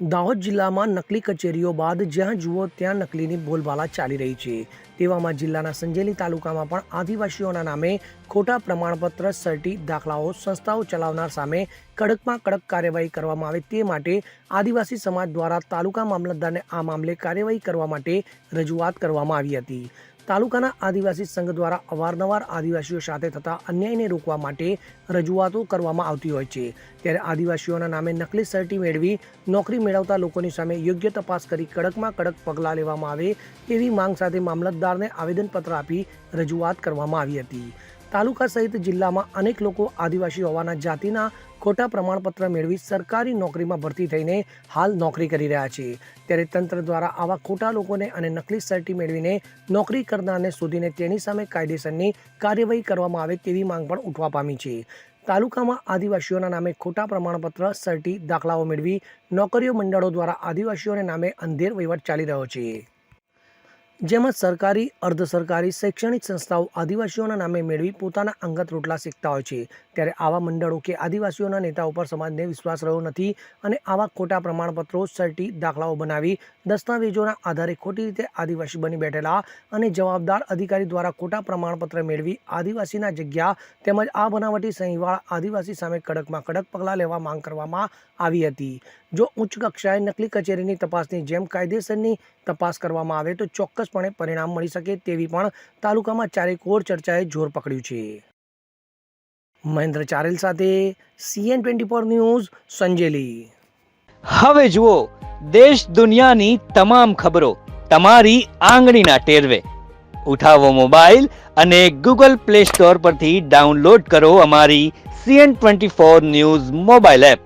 દાહોદ જિલ્લામાં નકલી કચેરીઓ બાદ જ્યાં જુઓ ત્યાં નકલીની બોલબાલા ચાલી રહી છે. તેવામાં જિલ્લાના સંજેલી તાલુકામાં પણ આદિવાસીઓના નામે ખોટા પ્રમાણપત્ર સર્ટી દાખલાઓ સંસ્થાઓ ચલાવનાર સામે કડકમાં કડક કાર્યવાહી કરવામાં આવે તે માટે આદિવાસી સમાજ દ્વારા તાલુકા મામલતદારને આ મામલે કાર્યવાહી કરવા માટે રજૂઆત કરવામાં આવી હતી. તાલુકાના આદિવાસી સંઘ દ્વારા અવારનવાર આદિવાસીઓ સાથે થતા અન્યાયને રોકવા માટે રજૂઆતો કરવામાં આવતી હોય છે. ત્યારે આદિવાસીઓના નામે નકલી સર્ટી મેળવી નોકરી મેળવતા લોકોની સામે યોગ્ય તપાસ કરી કડકમાં કડક પગલાં લેવામાં આવે તેવી માંગ સાથે મામલતદારને આવેદનપત્ર આપી રજૂઆત કરવામાં આવી હતી. તાલુકા સહિત જિલ્લામાં અનેક લોકો આદિવાસી હોવાના જાતિના ખોટા પ્રમાણપત્ર મેળવી સરકારી નોકરીમાં ભરતી થઈને હાલ નોકરી કરી રહ્યા છે. ત્યારે તંત્ર દ્વારા આવા ખોટા લોકોને અને નકલી સર્ટી મેળવીને નોકરી કરનારને શોધીને તેની સામે કાયદેસરની કાર્યવાહી કરવામાં આવે તેવી માંગ પણ ઉઠવા પામી છે. તાલુકામાં આદિવાસીઓના નામે ખોટા પ્રમાણપત્ર, સર્ટી, દાખલાઓ મેળવી નોકરીઓ મંડળો દ્વારા આદિવાસીઓને નામે અંધેર વહીવટ ચાલી રહ્યો છે. જેમાં સરકારી, અર્ધ સરકારી, શૈક્ષણિક સંસ્થાઓ આદિવાસીઓના નામે મેળવી પોતાના અંગત રોટલા શીખતા હોય છે. ત્યારે આવા મંડળો કે આદિવાસીઓના નેતાઓ પર સમાજને વિશ્વાસ રહ્યો નથી અને આવા ખોટા પ્રમાણપત્રો, સર્ટી દાખલાઓ બનાવી દસ્તાવેજોના આધારે ખોટી રીતે આદિવાસી બની બેઠેલા અને જવાબદાર અધિકારી દ્વારા ખોટા પ્રમાણપત્ર મેળવી આદિવાસીના જગ્યા તેમજ આ બનાવટી સહીવાળા આદિવાસી સામે કડકમાં કડક પગલાં લેવા માંગ કરવામાં આવી હતી. જો ઉચ્ચ કક્ષાએ નકલી કચેરીની તપાસની જેમ કાયદેસરની તપાસ કરવામાં આવે તો ચોક્કસપણે પરિણામ મળી શકે તેવી પણ તાલુકામાં ચારેકોર ચર્ચાએ જોર પકડ્યું છે. મહેન્દ્ર ચારેલ સાથે સીએન ટ્વેન્ટી ન્યૂઝ, સંજેલી. હવે જુઓ, દેશ દુનિયાની તમામ ખબરો તમારી આંગળીના ટેરવે. ઉઠાવો મોબાઈલ અને ગૂગલ પ્લે સ્ટોર પરથી ડાઉનલોડ કરો અમારી CN twenty four news mobile app.